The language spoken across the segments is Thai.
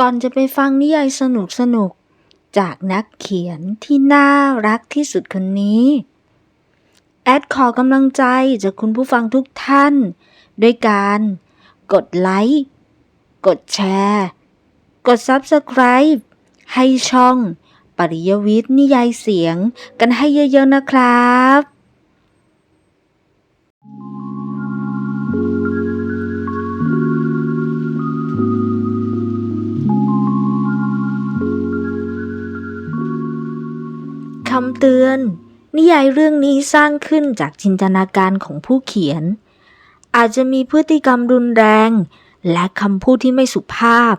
ก่อนจะไปฟังนิยายสนุกสนุกจากนักเขียนที่น่ารักที่สุดคนนี้ แอดขอกำลังใจจากคุณผู้ฟังทุกท่าน ด้วยการกดไลค์ กดแชร์ กด Subscribe ให้ช่อง ปริยวิทย์นิยายเสียงกันให้เยอะๆนะครับำเตือน นิยายเรื่องนี้สร้างขึ้นจากจินตนาการของผู้เขียน อาจจะมีพฤติกรรมรุนแรง และคำพูดที่ไม่สุภาพ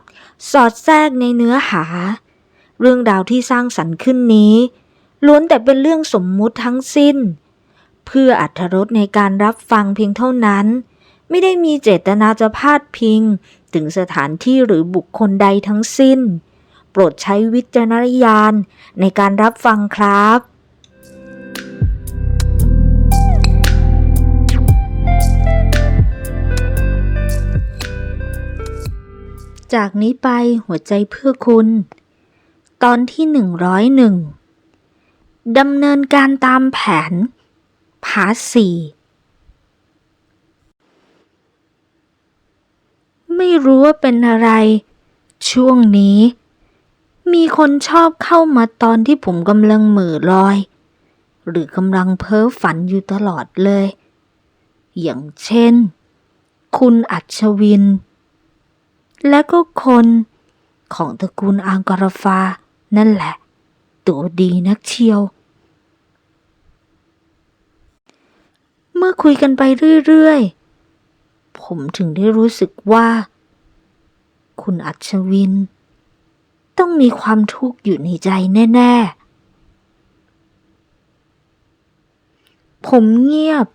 สอดแทรกในเนื้อหา เรื่องราวที่สร้างสรรค์ขึ้นนี้ ล้วนแต่เป็นเรื่องสมมุติทั้งสิ้น เพื่ออัธรสในการรับฟังเพียงเท่านั้น ไม่ได้มีเจตนาจะพาดพิง ถึงสถานที่หรือบุคคลใดทั้งสิ้น รดใช้วิจารณญาณในการรับฟังครับจากนี้ไปหัวใจเพื่อคุณ ตอนที่หนึ่งร้อยหนึ่งดำเนินการตามแผน พาร์ทสี่ไม่รู้ว่าเป็นอะไร ช่วงนี้ มีคนชอบเข้ามาตอนที่ผมกำลังเหม่อลอย หรือกำลังเพ้อฝันอยู่ตลอดเลย อย่างเช่น คุณอัชวิน และก็คนของตระกูลอังกรฟา นั่นแหละ ตัวดีนักเชียว เมื่อคุยกันไปเรื่อยๆ ผมถึงได้รู้สึกว่า คุณอัชวิน ต้องมีความทุกข์อยู่ในใจแน่ ๆ ผมเงียบ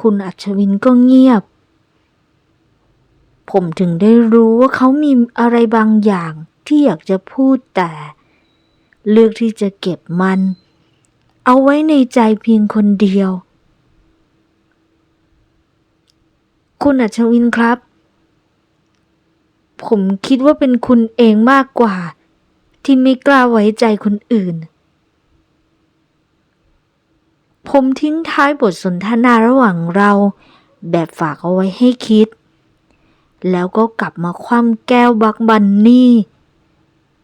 คุณอัชวินก็เงียบ ผมถึงได้รู้ว่าเขามีอะไรบางอย่างที่อยากจะพูดแต่ เลือกที่จะเก็บมัน เอาไว้ในใจเพียงคนเดียว คุณอัชวินครับผมคิดว่าเป็นคุณเองมากกว่า ที่ไม่กล้าไว้ใจคนอื่น ผมทิ้งท้ายบทสนทนาระหว่างเรา แบบฝากเอาไว้ให้คิด แล้วก็กลับมาคว่ำแก้วบักบันนี่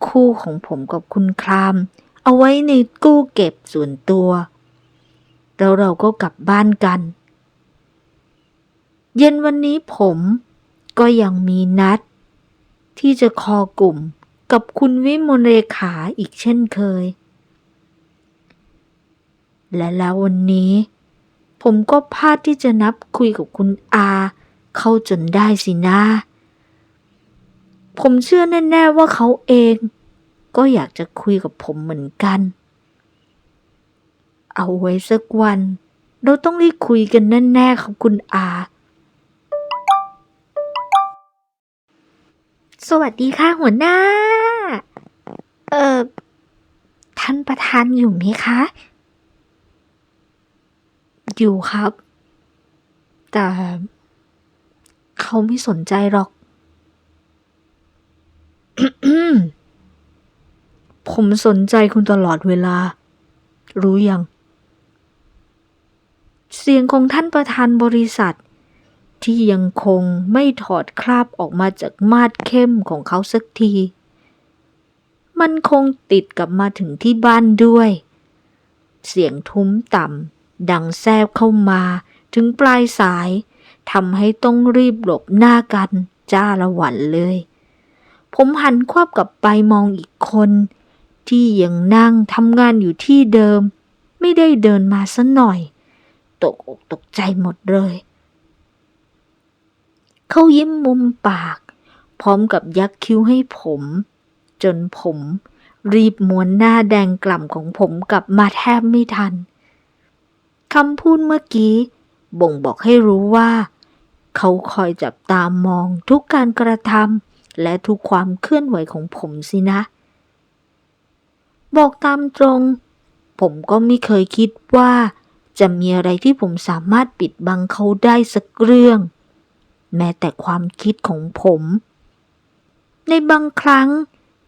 คู่ของผมกับคุณคราม เอาไว้ในกู้เก็บส่วนตัว แล้วเราก็กลับบ้านกัน เย็นวันนี้ผมก็ยังมีนัด ที่จะคอกลุ่ม กับคุณวิมลเรขาอีกเช่นเคย และแล้ววันนี้ ผมก็พลาดที่จะนับคุยกับคุณอา เข้าจนได้สินะ ผมเชื่อแน่ๆว่าเขาเอง ก็อยากจะคุยกับผมเหมือนกัน เอาไว้สักวัน เราต้องรีบคุยกันแน่ๆครับคุณอาสวัสดีค่ะหัวหน้า เอ่อท่านประธานอยู่ไหมคะ อยู่ครับ แต่เขาไม่สนใจหรอก ผมสนใจคุณตลอดเวลา รู้ยัง เสียงของท่านประธานบริษัท ที่ยังคงไม่ถอดคราบออกมาจากมาดเข้มของเขาสักที มันคงติดกลับมาถึงที่บ้านด้วย เสียงทุ้มต่ำดังแทบเข้ามาถึงปลายสายทำให้ต้องรีบหลบหน้ากันจ้าละหวันเลย ผมหันควับกลับไปมองอีกคน ที่ยังนั่งทำงานอยู่ที่เดิม ไม่ได้เดินมาสัหน่อย ตกอกตกใจหมดเลย เขายิ้มมุมปาก พร้อมกับยักคิ้วให้ผม จนผม รีบม้วนหน้าแดงกล่ำของผมกลับมาแทบไม่ทันคำพูดเมื่อกี้ บ่งบอกให้รู้ว่า เขาคอยจับตามมองทุกการกระทำและทุกความเคลื่อนไหวของผมสินะ บอกตามตรง ผมก็ไม่เคยคิดว่า จะมีอะไรที่ผมสามารถปิดบังเขาได้สักเรื่อง แม้แต่ความคิดของผม ในบางครั้ง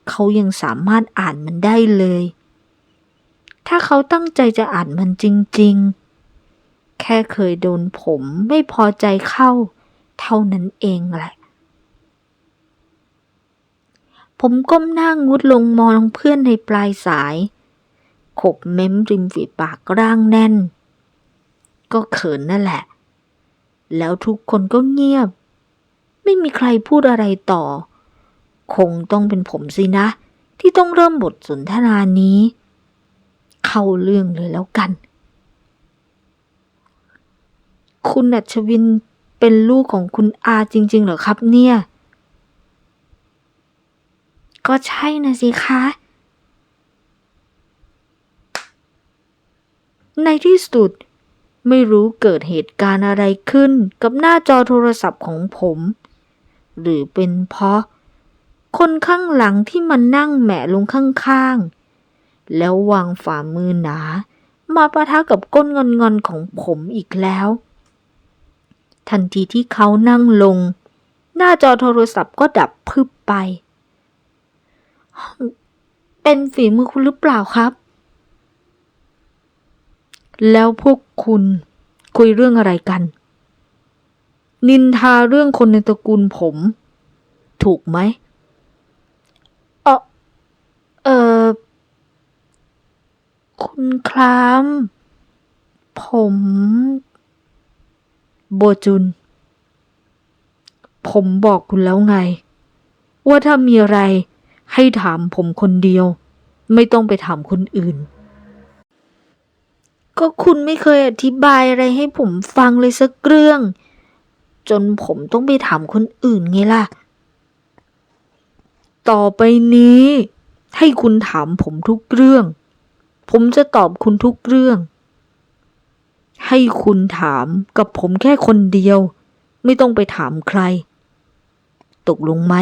เขายังสามารถอ่านมันได้เลย ถ้าเขาตั้งใจจะอ่านมันจริง ๆ แค่เคยโดนผมไม่พอใจเข้า เท่านั้นเองแหละ ผมก้มหน้างุดลงมองเพื่อนในปลายสาย ขบเม้มริมฝีปากร่างแน่น ก็เขินนั่นแหละ แล้วทุกคนก็เงียบ ไม่มีใครพูดอะไรต่อ คงต้องเป็นผมสินะ ที่ต้องเริ่มบทสนทนานี้ เข้าเรื่องเลยแล้วกัน คุณอัชวินเป็นลูกของคุณอาจริง ๆ เหรอครับเนี่ย ก็ใช่นะสิคะ ในที่สุดไม่รู้เกิดเหตุการณ์อะไรขึ้นกับหน้าจอโทรศัพท์ของผม หรือเป็นเพราะ คนข้างหลังที่มันนั่งแหมะลงข้างๆ แล้ววางฝ่ามือหนา มาประทะกับก้นงอนๆของผมอีกแล้ว ทันทีที่เขานั่งลง หน้าจอโทรศัพท์ก็ดับพึบไป เป็นฝีมือคุณหรือเปล่าครับ แล้วพวกคุณคุยเรื่องอะไรกัน นินทาเรื่องคนในตระกูลผม ถูกไหมเออเออ คุณครามผม โบจุน ผมบอกคุณแล้วไง ว่าถ้ามีอะไรให้ถามผมคนเดียว ไม่ต้องไปถามคนอื่น ก็คุณไม่เคยอธิบายอะไรให้ผมฟังเลยสักเรื่อง จนผมต้องไปถามคนอื่นไงล่ะ ต่อไปนี้ให้คุณถามผมทุกเรื่อง ผมจะตอบคุณทุกเรื่อง ให้คุณถามกับผมแค่คนเดียว ไม่ต้องไปถามใคร ตกลงไหม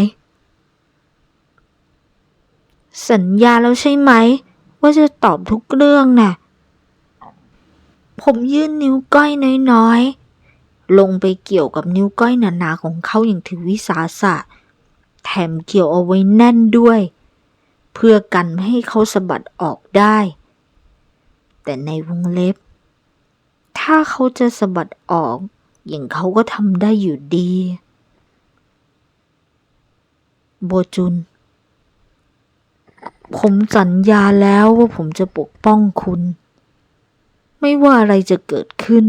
สัญญาแล้วใช่ไหม ว่าจะตอบทุกเรื่องน่ะ ผมยื่นนิ้วก้อยน้อยๆ ลงไปเกี่ยวกับนิ้วก้อยหนาๆของเขาอย่างถือวิสาสะ แถมเกี่ยวเอาไว้แน่นด้วย เพื่อกันไม่ให้เขาสะบัดออกได้ แต่ในวงเล็บ ถ้าเขาจะสะบัดออก อย่างเขาก็ทำได้อยู่ดี โบจุน ผมสัญญาแล้วว่าผมจะปกป้องคุณ ไม่ว่าอะไรจะเกิดขึ้น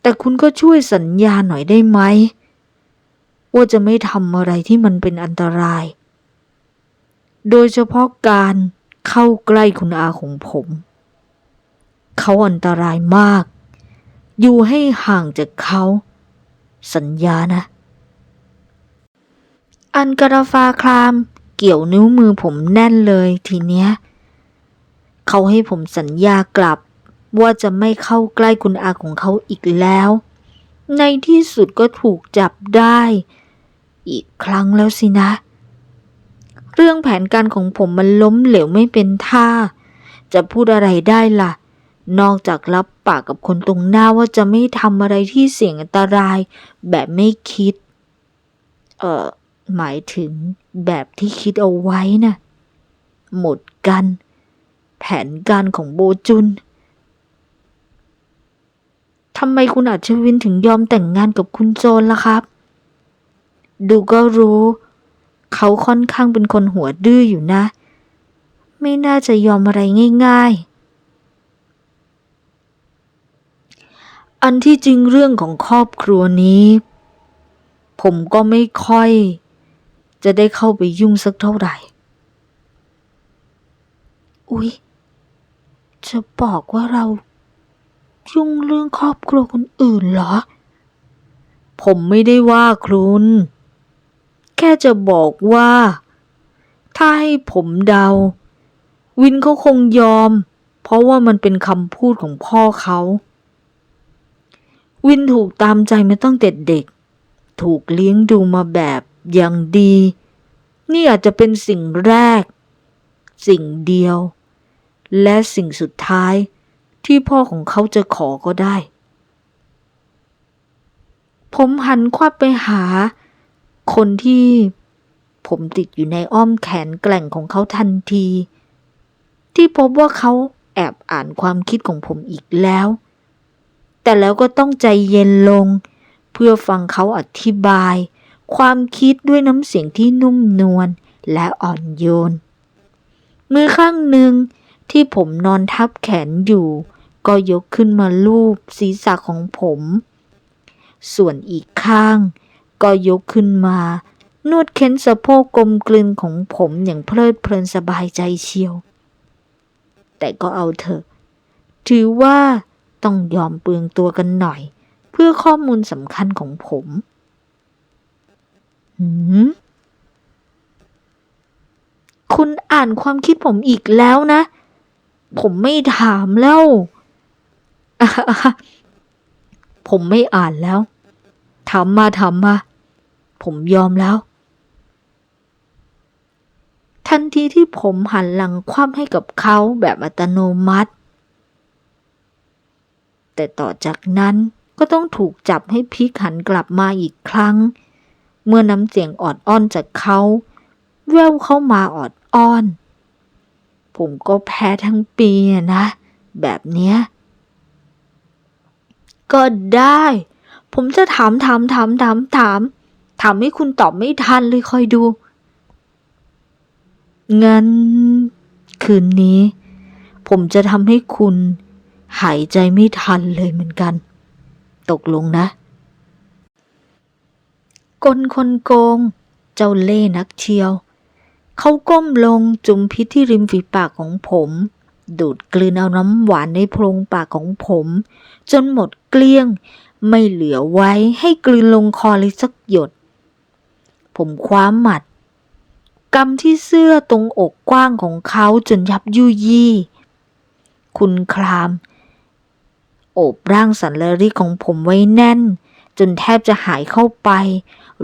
แต่คุณก็ช่วยสัญญาหน่อยได้ไหม ว่าจะไม่ทำอะไรที่มันเป็นอันตราย โดยเฉพาะการ เข้าใกล้คุณอาของผม เขาอันตรายมาก อยู่ให้ห่างจากเขา สัญญานะ อันกระฟาคลามเกี่ยวนิ้วมือผมแน่นเลยทีเนี้ย เขาให้ผมสัญญากลับว่าจะไม่เข้าใกล้คุณอาของเขาอีกแล้ว ในที่สุดก็ถูกจับได้ อีกครั้งแล้วสินะ เรื่องแผนการของผมมันล้มเหลวไม่เป็นท่า จะพูดอะไรได้ล่ะ นอกจากรับปากกับคนตรงหน้าว่าจะไม่ทำอะไรที่เสี่ยงอันตราย แบบไม่คิด เอ่อ หมายถึงแบบที่คิดเอาไว้นะ่ะ หมดกัน แผนการของโบจุนทำไมคุณอัจฉวินถึงยอมแต่งงานกับคุณโจนล่ะครับ ดูก็รู้ เขาค่อนข้างเป็นคนหัวดื้ออยู่นะ ไม่น่าจะยอมอะไรง่าย ๆ อันที่จริงเรื่องของครอบครัวนี้ ผมก็ไม่ค่อย จะได้เข้าไปยุ่งสักเท่าไหร่ อุ๊ย จะบอกว่าเรายุ่งเรื่องครอบครัวคนอื่นเหรอ ผมไม่ได้ว่าคุณ แค่จะบอกว่า ถ้าให้ผมเดา วินเขาคงยอม เพราะว่ามันเป็นคำพูดของพ่อเขา วินถูกตามใจมาตั้งแต่เด็ก ถูกเลี้ยงดูมาแบบอย่างดี นี่อาจจะเป็นสิ่งแรก สิ่งเดียว และสิ่งสุดท้ายที่พ่อของเขาจะขอก็ได้ ผมหันควับไปหา คนที่ผมติดอยู่ในอ้อมแขนแกล่งของเขาทันที ที่พบว่าเขาแอบอ่านความคิดของผมอีกแล้ว แต่แล้วก็ต้องใจเย็นลง เพื่อฟังเขาอธิบาย ความคิดด้วยน้ำเสียงที่นุ่มนวลและอ่อนโยน มือข้างหนึ่งที่ผมนอนทับแขนอยู่ ก็ยกขึ้นมาลูบศีรษะของผม ส่วนอีกข้าง ก็ยกขึ้นมา นวดเค้นสะโพกกลมกลืนของผมอย่างเพลิดเพลินสบายใจเชียว แต่ก็เอาเถอะ ถือว่าต้องยอมเปลืองตัวกันหน่อย เพื่อข้อมูลสำคัญของผมหืมคุณอ่านความคิดผมอีกแล้วนะ ผมไม่ถามแล้ว ผมไม่อ่านแล้ว ถามมาถามมา ผมยอมแล้ว ทันทีที่ผมหันหลังคว่ำให้กับเขาแบบอัตโนมัติ แต่ต่อจากนั้นก็ต้องถูกจับให้พลิกหันกลับมาอีกครั้ง เมื่อน้ำเสียงออดอ้อนจากเขาแววเข้ามาออดอ้อน ผมก็แพ้ทั้งปีนะ แบบเนี้ย ก็ได้ ผมจะถามถามถามถามถาม ถามให้คุณตอบไม่ทันเลยคอยดู งั้น คืนนี้ ผมจะทำให้คุณ หายใจไม่ทันเลยเหมือนกัน ตกลงนะ กลคนโกง เจ้าเล่นักเชียว เขาก้มลงจุมพิษที่ริมฝีปากของผมดูดกลืนเอาน้ำหวานในโพรงปากของผม จนหมดเกลี้ยง ไม่เหลือไว้ให้กลืนลงคอเลยสักหยด ผมคว้าหมัดกำที่เสื้อตรงอกกว้างของเขาจนยับยุยี่ คุณคราม โอบร่างสันลริของผมไว้แน่น จนแทบจะหายเข้าไป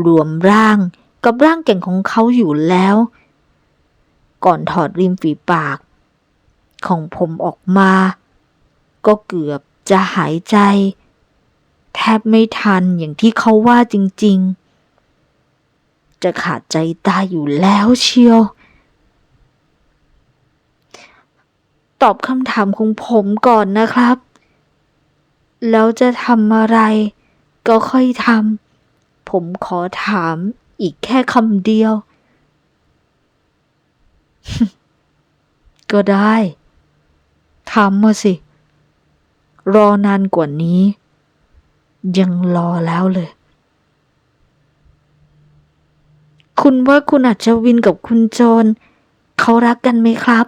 รวมร่างกับร่างแก่งของเขาอยู่แล้ว ก่อนถอดริมฝีปาก ของผมออกมา ก็เกือบจะหายใจ แทบไม่ทันอย่างที่เขาว่าจริง ๆ จะขาดใจตายอยู่แล้วเชียว ตอบคำถามของผมก่อนนะครับ แล้วจะทำอะไร ก็ค่อยทำผมขอถามอีกแค่คำเดียว ก็ได้ทำมาสิ รอนานกว่านี้ ยังรอแล้วเลย คุณว่าคุณอัจวินกับคุณโจรเขารักกันไหมครับ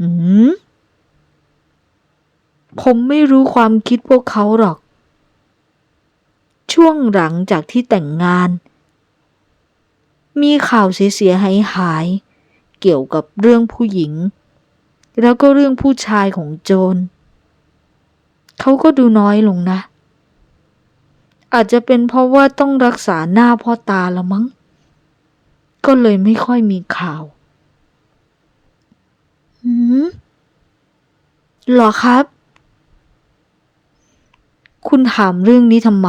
อืม ผมไม่รู้ความคิดพวกเขาหรอก ช่วงหลังจากที่แต่งงาน มีข่าวเสียหายหาย เกี่ยวกับเรื่องผู้หญิง แล้วก็เรื่องผู้ชายของโจร เขาก็ดูน้อยลงนะ อาจจะเป็นเพราะว่าต้องรักษาหน้าพ่อตาละมั้ง ก็เลยไม่ค่อยมีข่าวหืมหรอครับ คุณถามเรื่องนี้ทำไม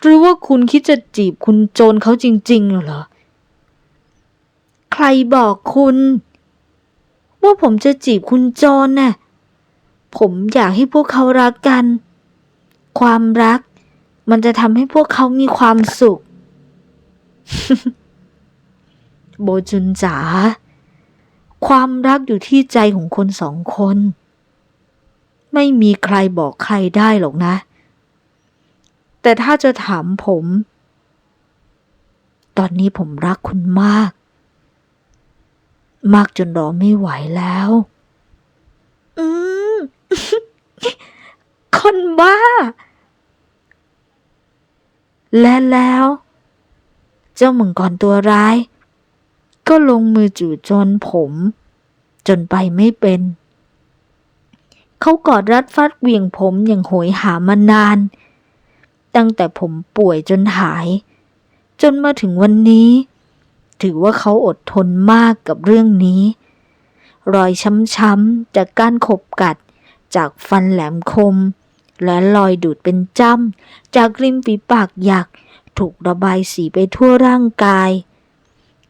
หรือว่าคุณคิดจะจีบคุณโจรเขาจริงๆเหรอ ใครบอกคุณ ว่าผมจะจีบคุณโจรน่ะ ผมอยากให้พวกเขารักกัน ความรัก มันจะทำให้พวกเขามีความสุข โบจุนจ๋า ความรักอยู่ที่ใจของคนสองคน ไม่มีใครบอกใครได้หรอกนะ แต่ถ้าจะถามผม ตอนนี้ผมรักคุณมาก มากจนรอไม่ไหวแล้ว อืม คนบ้า และแล้ว เจ้ามังกรตัวร้าย ก็ลงมือจู่โจนผม จนไปไม่เป็น เขากอดรัดฟัดเวียงผมอย่างโหยหามานาน ตั้งแต่ผมป่วยจนหาย จนมาถึงวันนี้ ถือว่าเขาอดทนมากกับเรื่องนี้ รอยช้ำๆจากการขบกัด จากฟันแหลมคม และรอยดูดเป็นจ้ำ จากริมฝีปากหยัก ถูกระบายสีไปทั่วร่างกาย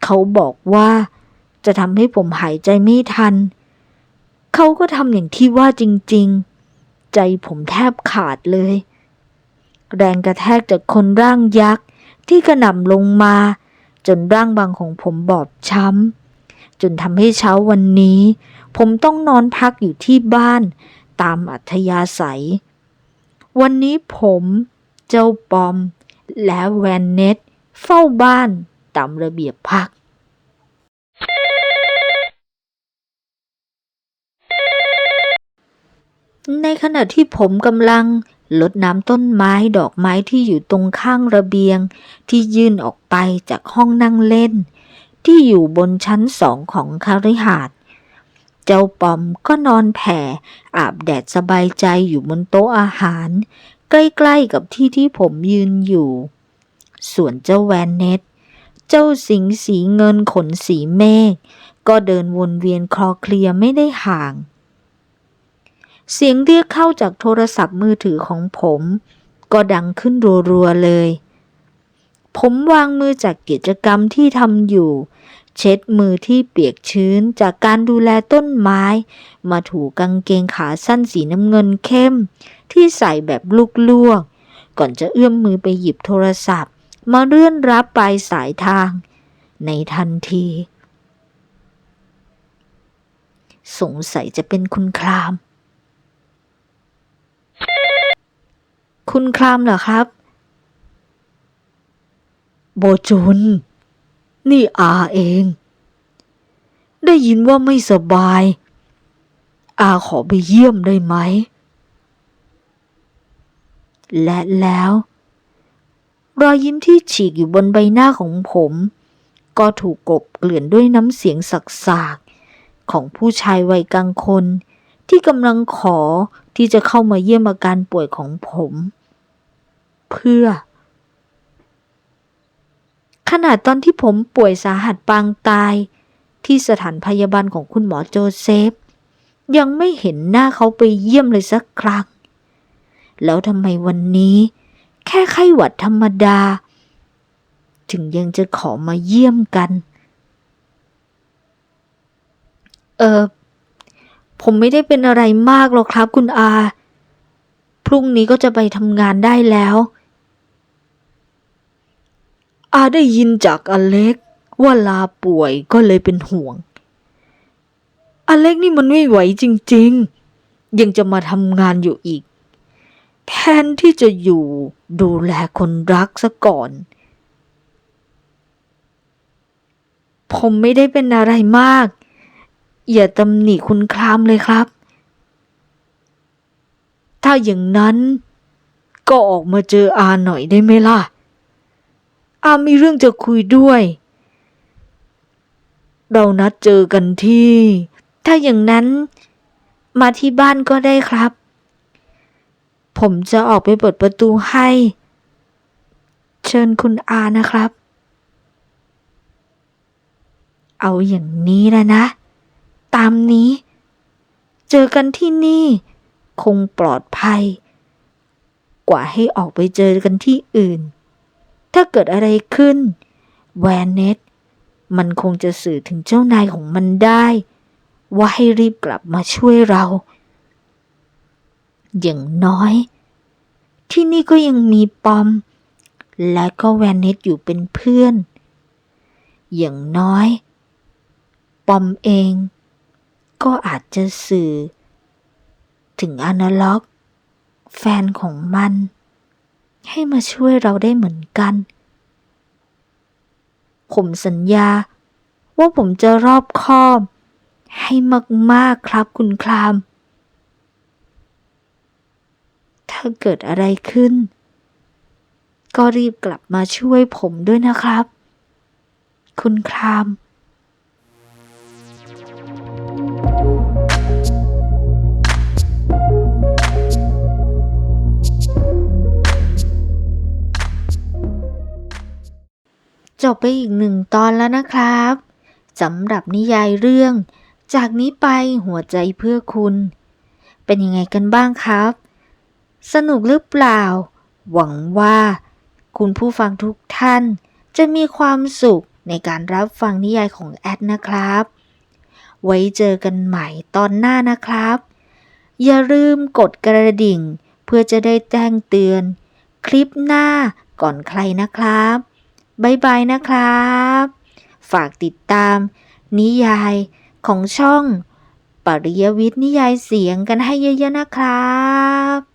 เขาบอกว่าจะทำให้ผมหายใจไม่ทัน เขาก็ทำอย่างที่ว่าจริง ๆ ใจผมแทบขาดเลย แรงกระแทกจากคนร่างยักษ์ที่กระหน่ำลงมา จนร่างบางของผมบอบช้ำจนทำให้เช้าวันนี้ ผมต้องนอนพักอยู่ที่บ้าน ตามอัธยาศัย วันนี้ผมเจ้าปอม และแวนเนตเฝ้าบ้านตามระเบียบพัก ในขณะที่ผมกำลังลดน้ำต้นไม้ดอกไม้ที่อยู่ตรงข้างระเบียง ที่ยื่นออกไปจากห้องนั่งเล่น ที่อยู่บนชั้นสองของคาริหาด เจ้าปอมก็นอนแผ่ อาบแดดสบายใจอยู่บนโต๊ะอาหาร ใกล้ๆกับที่ที่ผมยืนอยู่ ส่วนเจ้าแวนเน็ตเจ้าสิงสีเงินขนสีเมฆก็เดินวนเวียนคลอเคลียไม่ได้ห่าง เสียงเรียกเข้าจากโทรศัพท์มือถือของผม ก็ดังขึ้นรัวๆเลย ผมวางมือจากกิจกรรมที่ทำอยู่ เช็ดมือที่เปียกชื้นจากการดูแลต้นไม้ มาถูกางเกงขาสั้นสีน้ำเงินเข้ม ที่ใส่แบบลูกลวก ก่อนจะเอื้อมมือไปหยิบโทรศัพท์ มาเลื่อนรับปลายสายทาง ในทันที สงสัยจะเป็นคุณคราม คุณครามเหรอครับ โบจุน นี่อาเอง ได้ยินว่าไม่สบาย อาขอไปเยี่ยมได้ไหม และแล้ว รอยยิ้มที่ฉีกอยู่บนใบหน้าของผม ก็ถูกกบเกลื่อนด้วยน้ำเสียงสักๆของผู้ชายวัยกลางคน ที่กำลังขอที่จะเข้ามาเยี่ยมอาการป่วยของผม เพื่อ นาดตอนที่ผมป่วยสาหัสปางตาย ที่สถานพยาบาลของคุณหมอโจเซฟ ยังไม่เห็นหน้าเขาไปเยี่ยมเลยสักครั้ง แล้วทำไมวันนี้ แค่ไข้หวัดธรรมดา ถึงยังจะขอมาเยี่ยมกัน เออผมไม่ได้เป็นอะไรมากหรอกครับคุณอา พรุ่งนี้ก็จะไปทำงานได้แล้ว อาได้ยินจากอเล็กว่าลาป่วยก็เลยเป็นห่วง อเล็กนี่มันไม่ไหวจริง ๆ ยังจะมาทำงานอยู่อีก แทนที่จะอยู่ดูแลคนรักซะก่อน ผมไม่ได้เป็นอะไรมาก อย่าตำหนิคุณครามเลยครับ ถ้าอย่างนั้นก็ออกมาเจออาหน่อยได้ไหมล่ะ อามีเรื่องจะคุยด้วย เรานัดเจอกันที่ ถ้าอย่างนั้น มาที่บ้านก็ได้ครับ ผมจะออกไปเปิดประตูให้ เชิญคุณอานะครับ เอาอย่างนี้แล้วนะ ตามนี้ เจอกันที่นี่ คงปลอดภัย กว่าให้ออกไปเจอกันที่อื่น ถ้าเกิดอะไรขึ้น แวนเน็ตมันคงจะสื่อถึงเจ้านายของมันได้ ว่าให้รีบกลับมาช่วยเรา อย่างน้อย ที่นี่ก็ยังมีปอม และก็แวนเน็ตอยู่เป็นเพื่อน อย่างน้อย ปอมเอง ก็อาจจะสื่อ ถึงอนาล็อก แฟนของมัน ให้มาช่วยเราได้เหมือนกัน ผมสัญญา ว่าผมจะรอบคอบ ให้มาก ๆ ครับคุณคราม ถ้าเกิดอะไรขึ้น ก็รีบกลับมาช่วยผมด้วยนะครับ คุณคราม จบไปอีกหนึ่งตอนแล้วนะครับสำหรับนิยายเรื่อง จากนี้ไปหัวใจเพื่อคุณ เป็นยังไงกันบ้างครับ สนุกหรือเปล่า หวังว่า คุณผู้ฟังทุกท่าน จะมีความสุขในการรับฟังนิยายของแอดนะครับ ไว้เจอกันใหม่ตอนหน้านะครับ อย่าลืมกดกระดิ่ง เพื่อจะได้แจ้งเตือน คลิปหน้าก่อนใครนะครับ บายบายนะครับ ฝากติดตาม นิยายของช่อง ปริยวิทย์นิยายเสียงกันให้เยอะๆนะครับ